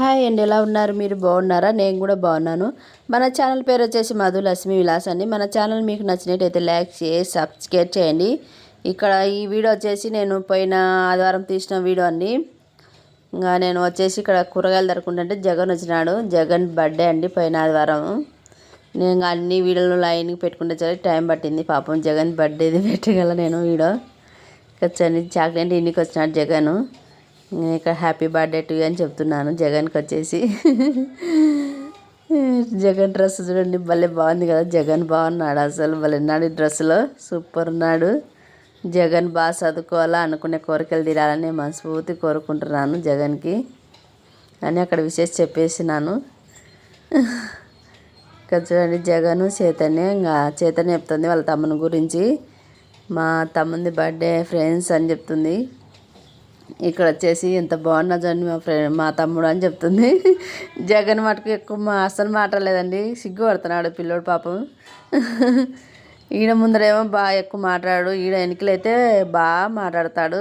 Hi అండి ఎలా ఉన్నారు? మీరు బాగున్నారా? నేను కూడా బాగున్నాను. మన ఛానల్ పేరు వచ్చేసి మధు లక్ష్మి విలాస్ అండి. మన ఛానల్ మీకు నచ్చినట్టయితే లైక్ చేసి సబ్స్క్రైబ్ చేయండి. ఇక్కడ ఈ వీడియో వచ్చేసి నేను పోయిన ఆదివారం తీసిన వీడియో అండి. ఇంకా నేను వచ్చేసి ఇక్కడ కూరగాయలు దొరుకుంటుంటే జగన్ వచ్చినాడు. జగన్ బర్త్డే అండి పోయిన ఆదివారం. నేను ఇంకా అన్ని వీడియోలు లైన్కి పెట్టుకుంటే సరే టైం పట్టింది. పాపం జగన్ బర్త్డేది పెట్టగల నేను వీడియో. వచ్చాను చాక్లెట్ ఇంటికి వచ్చినాడు జగన్. ఇక్కడ హ్యాపీ బర్త్డే టు అని చెప్తున్నాను. జగన్కి వచ్చేసి. జగన్ డ్రెస్ చూడండి భలే బాగుంది కదా. జగన్ బాగున్నాడు అసలు. భలే నాడు ఈ డ్రెస్సులో. సూపర్ ఉన్నాడు. జగన్ బాగా చదువుకోవాలా అనుకునే కోరికలు తీరాలని మనస్ఫూర్తి కోరుకుంటున్నాను జగన్కి. అని అక్కడ విశేష చెప్పేసినాను. ఇక్కడ చూడండి జగన్ చైతన్య ఇంకా చైతన్య చెప్తుంది వాళ్ళ తమ్ముని గురించి. మా తమ్ముంది బర్త్డే ఫ్రెండ్స్ అని చెప్తుంది. ఇక్కడ వచ్చేసి ఎంత బాగున్నా చూడండి మా ఫ్రెండ్ మా తమ్ముడు అని చెప్తుంది. జగన్ మటుకు ఎక్కువ మా అస్సలు మాట్లాడలేదండి. సిగ్గు పడుతున్నాడు పిల్లోడు పాపం. ఈయన ముందరేమో బాగా ఎక్కువ మాట్లాడు. ఈడ వెనుకలైతే బాగా మాట్లాడతాడు.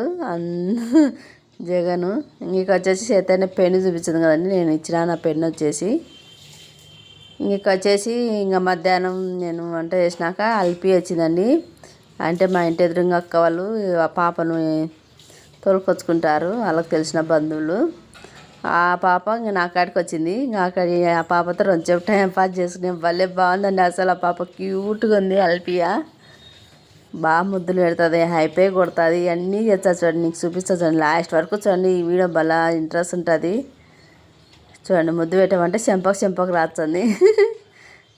జగను. ఇంక వచ్చేసి చైతన్య పెన్ను చూపించింది కదండి. నేను ఇచ్చిన నా పెన్ను వచ్చేసి. ఇంక వచ్చేసి ఇంకా మధ్యాహ్నం నేను వంట చేసినాక అల్పి వచ్చిందండి. అంటే మా ఇంటి ఎదురుగా అక్క వాళ్ళు ఆ పాపను తోలుకొచ్చుకుంటారు. వాళ్ళకి తెలిసిన బంధువులు. ఆ పాప ఇంక నా కాడికి వచ్చింది. ఇంకా అక్కడ ఆ పాపతో రెండు టైం పాస్ చేసుకునే భలే బాగుందండి అసలు ఆ పాప. క్యూట్గా ఉంది అల్పియా. బాగా ముద్దులు పెడుతుంది హైపే కొడుతుంది అన్నీ చేస్తా చూడండి. నీకు చూపిస్తా చూడండి. లాస్ట్ వరకు చూడండి ఈ వీడియో భలే ఇంట్రెస్ట్ ఉంటుంది. చూడండి ముద్దు పెట్టామంటే చెంపకు చెంపకు రాస్తుంది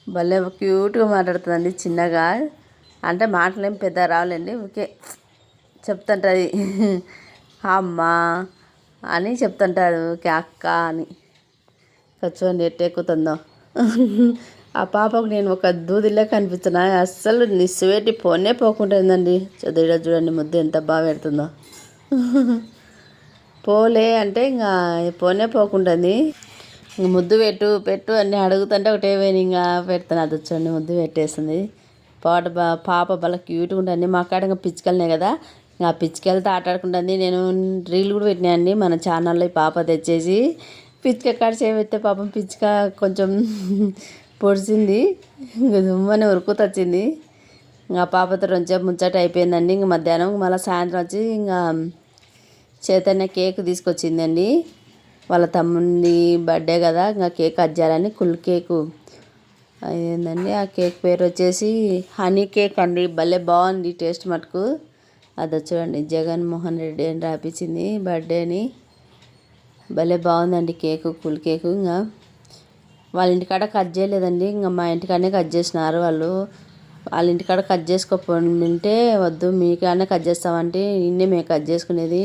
భలే క్యూట్గా మాట్లాడుతుందండి చిన్నగా. అంటే మాటలేం పెద్ద రావాలండి. ఓకే చెప్తుంటుంది. అమ్మ అని చెప్తుంటారు అక్క అని. చూడండి ఎట్టెక్కుతుందో ఆ పాపకు నేను ఒక దూదిలో కనిపిస్తున్నా. అస్సలు నిస్సువేటి పోనే పోకుంటుందండి. చదివిడ చూడండి ముద్దు ఎంత బాగా పెడుతుందో. పోలే అంటే ఇంకా పోనే పోకుంటుంది. ఇంక ముద్దు పెట్టు పెట్టు అన్ని అడుగుతుంటే ఒకటే ఇంకా పెడుతున్నా. అది చూడండి ముద్దు పెట్టేస్తుంది పాట పాప బాగా క్యూట్గా ఉంటుంది. మా కాడ ఇంకా పిచ్చుకలనే కదా. ఆ పిచ్చికెళ్తే ఆటాడుకుంటుంది నేను రీల్ కూడా పెట్టినాయండి మన ఛానల్లో ఈ పాప తెచ్చేసి పిచ్చిక కాడ చేపెడితే పాపం పిచ్చిక కొంచెం పొడిచింది. ఇంకా దుమ్మని ఉరుకుతూ వచ్చింది. ఇంకా పాపతో రెండు ముచ్చట అయిపోయిందండి. ఇంక మధ్యాహ్నం మళ్ళీ సాయంత్రం వచ్చి ఇంకా చైతన్య కేక్ తీసుకొచ్చిందండి. వాళ్ళ తమ్ముడి బర్త్డే కదా ఇంకా కేక్ కట్ చేయాలని కుల్ కేకు. అదేందండి ఆ కేక్ పేరు వచ్చేసి హనీ కేక్ అండి. భలే బాగుంది టేస్ట్ మటుకు. అది చూడండి జగన్మోహన్ రెడ్డి అని రాపించింది బర్త్డేని భలే బాగుందండి కేకు కూల్ కేకు. ఇంకా వాళ్ళ ఇంటికాడ కట్ చేయలేదండి. ఇంకా మా ఇంటికాడనే కట్ చేసినారు వాళ్ళు. వాళ్ళ ఇంటికాడ కట్ చేసుకోపోతే వద్దు మీకాడనే కట్ చేస్తామంటే ఇన్నే మేము కట్ చేసుకునేది.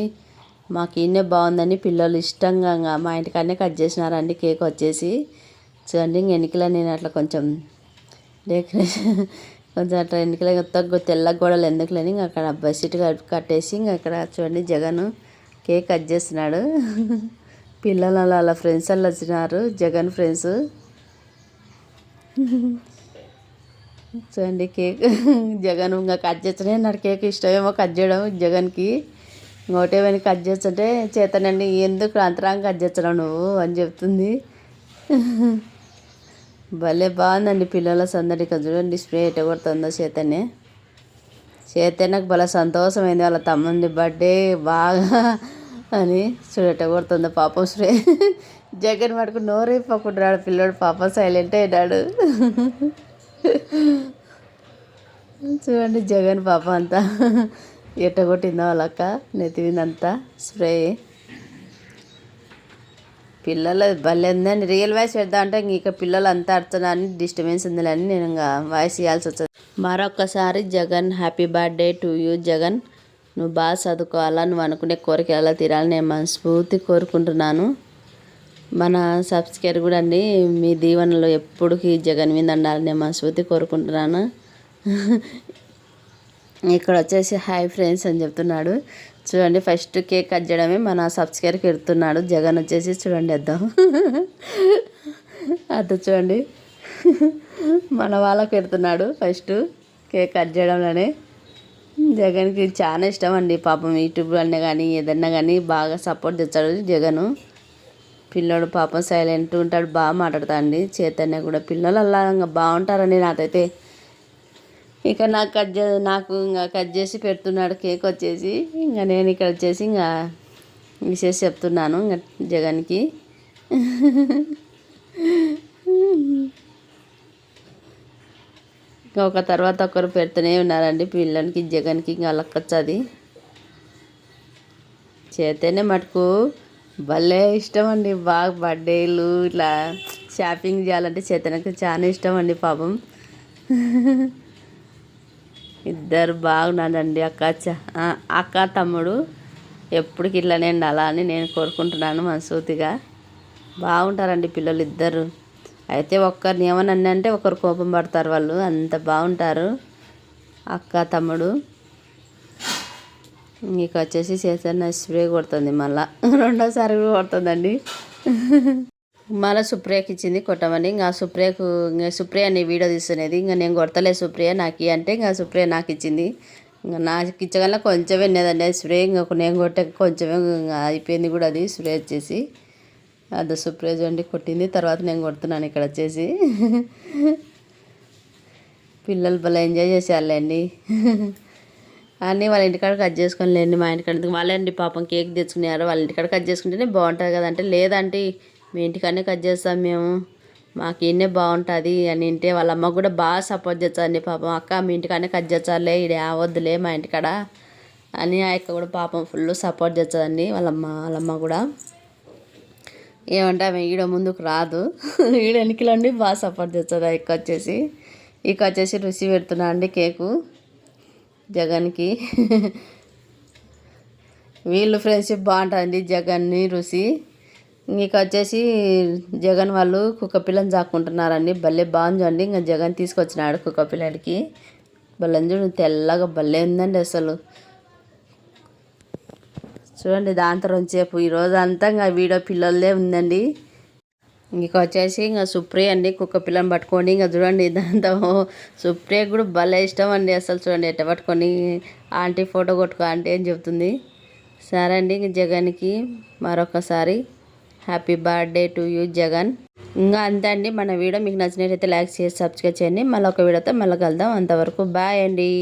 మాకు ఇన్నే బాగుందని పిల్లలు ఇష్టంగా మా ఇంటికాడనే కట్ చేసినారండి కేక్ వచ్చేసి. చూడండి ఇంక ఎన్నికల నేను అట్లా కొంచెం డెకరేషన్ కొంచెం అట్లా ఎందుకులే తగ్గ తెల్ల గోడలు ఎందుకులేని ఇంకా అక్కడ బస్ సీట్ కట్టేసి ఇంకా అక్కడ చూడండి జగన్ కేక్ కట్ చేస్తున్నాడు. పిల్లలు అలా అలా ఫ్రెండ్స్ అలా వచ్చినారు. జగన్ ఫ్రెండ్స్ చూడండి కేక్ జగన్ ఇంకా కట్ చేస్తూనే నాకు కేక్ ఇష్టమేమో కట్ చేయడం జగన్కి. ఇంకోటేమైనా కట్ చేస్తుంటే చేతనండి ఎందుకు అంతరాంగా కట్ చేస్తున్నావు నువ్వు? అని చెప్తుంది. భలే బాగుందండి పిల్లల సందడి చూడండి స్ప్రే ఎట్ట కొడుతుందో చైతన్య నాకు భలే సంతోషమైంది వాళ్ళ తమ్ముంది బర్త్డే బాగా అని చూడట కొడుతుందో పాపం స్ప్రే. జగన్ పడుకు నోరైపోకుంటున్నాడు పిల్లోడు పాపం సైలెంట్ అయినాడు. చూడండి జగన్ పాపం అంతా. ఎట్ట కొట్టిందో వాళ్ళక్క నెత్తివిందంతా స్ప్రే. పిల్లలు భలే ఉందండి. రియల్ వాయిస్ పెడతా అంటే ఇంక పిల్లలు అంతా అడుతున్నారని డిస్టర్బెన్స్ ఉందని నేను ఇంకా వాయిస్ ఇవ్వాల్సి వచ్చింది మరొకసారి Jagan happy birthday to you Jagan. నువ్వు బాగా చదువుకోవాలా నువ్వు అనుకునే కోరిక ఎలా తీరాలని నేను మనస్ఫూర్తి కోరుకుంటున్నాను. మన సబ్స్క్రైబర్ కూడా అండి మీ దీవెనలో ఎప్పటికీ జగన్ మీద ఉండాలని నేను మనస్ఫూర్తి కోరుకుంటున్నాను. ఇక్కడ వచ్చేసి హాయ్ ఫ్రెండ్స్ అని చెప్తున్నాడు. చూడండి ఫస్ట్ కేక్ కట్ చేయడమే మన సబ్స్క్రైబర్కి ఎడుతున్నాడు జగన్ వచ్చేసి చూడండి వద్దాం అది చూడండి. మన వాళ్ళకి పెడుతున్నాడు ఫస్ట్ కేక్ కట్ చేయడంలోనే. జగన్కి చాలా ఇష్టం అండి. పాపం యూట్యూబ్ అన్నీ కానీ ఏదన్నా కానీ బాగా సపోర్ట్ తెచ్చాడు జగను. పిల్లోడు పాపం సైలెంట్ ఉంటాడు బాగా మాట్లాడతాడండి చైతన్య కూడా పిల్లలు అలా బాగుంటారండి నాకైతే. ఇక నాకు కట్ చే నాకు ఇంకా కట్ చేసి పెడుతున్నాడు కేక్ వచ్చేసి. ఇంకా నేను ఇక్కడ వచ్చేసి ఇంకా విశేష చెప్తున్నాను ఇంకా జగన్కి. ఇంకా ఒక తర్వాత ఒకరు పెడుతూనే ఉన్నారండి పిల్లలకి జగన్కి ఇంకా అలకొచ్చది చేతనే మటుకు భలే ఇష్టం అండి బాగా బర్త్డేలు ఇట్లా షాపింగ్ చేయాలంటే చేతనకి చాలా ఇష్టం అండి పాపం. ఇద్దరు బాగున్నారండి అక్క చ- అక్క తమ్ముడు ఎప్పటికి ఇట్లానే ఉండాలా అని నేను కోరుకుంటున్నాను మనసూతిగా బాగుంటారండి పిల్లలు ఇద్దరు. అయితే ఒక్కరిని ఏమన్నా అంటే ఒకరు కోపం పడతారు వాళ్ళు అంత బాగుంటారు అక్క తమ్ముడు. ఇంకొచ్చేసి చేసిన స్ప్రే కొడుతుంది మళ్ళా. రెండోసారి కూడా కొడుతుందండి. మళ్ళీ సుప్రియకి ఇచ్చింది కొట్టమని. ఇంకా సుప్రియకు ఇంకా సుప్రియ నీ వీడియో తీస్తున్నది. ఇంకా నేను కొడతలే సుప్రియ నాకు అంటే ఇంకా సుప్రియ నాకు ఇచ్చింది. ఇంకా నాకు ఇచ్చగల కొంచెమే ఉన్నదండి అది స్ప్రే ఇంకా నేను కొట్టే కొంచెమే ఇంకా అయిపోయింది కూడా అది. స్ప్రే వచ్చేసి అది సుప్రియ చూడండి కొట్టింది. తర్వాత నేను కొడుతున్నాను ఇక్కడ వచ్చేసి. పిల్లలు భలే ఎంజాయ్ చేసేయాలండి అన్నీ వాళ్ళ ఇంటికాడ కట్ చేసుకొని లేండి మా ఇంటికాడ వాళ్ళండి పాపం కేక్ తెచ్చుకున్నారు వాళ్ళ ఇంటికాడ కట్ చేసుకుంటేనే బాగుంటుంది కదంటే. లేదంటే మీ ఇంటికాడనే కట్ చేస్తాం మేము. మాకు ఈయనే బాగుంటుంది అని అంటే వాళ్ళ అమ్మ కూడా బాగా సపోర్ట్ చేస్తుంది పాపం. అక్క మీ ఇంటికాడనే కట్ చేస్తారులే ఇది వద్దులే మా ఇంటికాడ అని ఆ యొక్క కూడా పాపం ఫుల్ సపోర్ట్ చేస్తుందండి వాళ్ళమ్మ వాళ్ళమ్మ కూడా. ఏమంటే ఆమె ఈడ ముందుకు రాదు. ఈడ వెనకలండి బాగా సపోర్ట్ చేస్తుంది ఆ ఇక్క వచ్చేసి. ఇక వచ్చేసి రుచి పెడుతున్నా అండి కేకు. జగన్కి. వీళ్ళు ఫ్రెండ్షిప్ బాగుంటుంది జగన్ని రుచి. ఇంకా వచ్చేసి జగన్ వాళ్ళు కుక్క పిల్లని చాక్కుంటున్నారండి భలే బాగుందండి. ఇంకా జగన్ తీసుకొచ్చినాడు కుక్క పిల్లడికి. భలే చూడు తెల్లగా భలే ఉందండి అసలు. చూడండి దాంతో సేపు ఈరోజు అంతా ఇంకా వీడియో పిల్లలదే ఉందండి. ఇంక వచ్చేసి ఇంకా సుప్రియ అండి కుక్క పిల్లని పట్టుకొని ఇంకా చూడండి దాంతో సుప్రియ కూడా భలే ఇష్టం అండి అసలు చూడండి ఎట్ట పట్టుకొని. ఆంటీ ఫోటో కొట్టుకో ఆంటీ అని చెప్తుంది. సరే అండి ఇంక జగన్కి మరొకసారి happy birthday to you Jagan. ఇంకా అంతే అండి మన వీడియో మీకు నచ్చినట్లయితే లైక్ చేసి సబ్స్క్రైబ్ చేయండి. మళ్ళీ ఒక వీడియోతో మళ్ళీ కలుద్దాం. అంతవరకు బాయ్ అండి.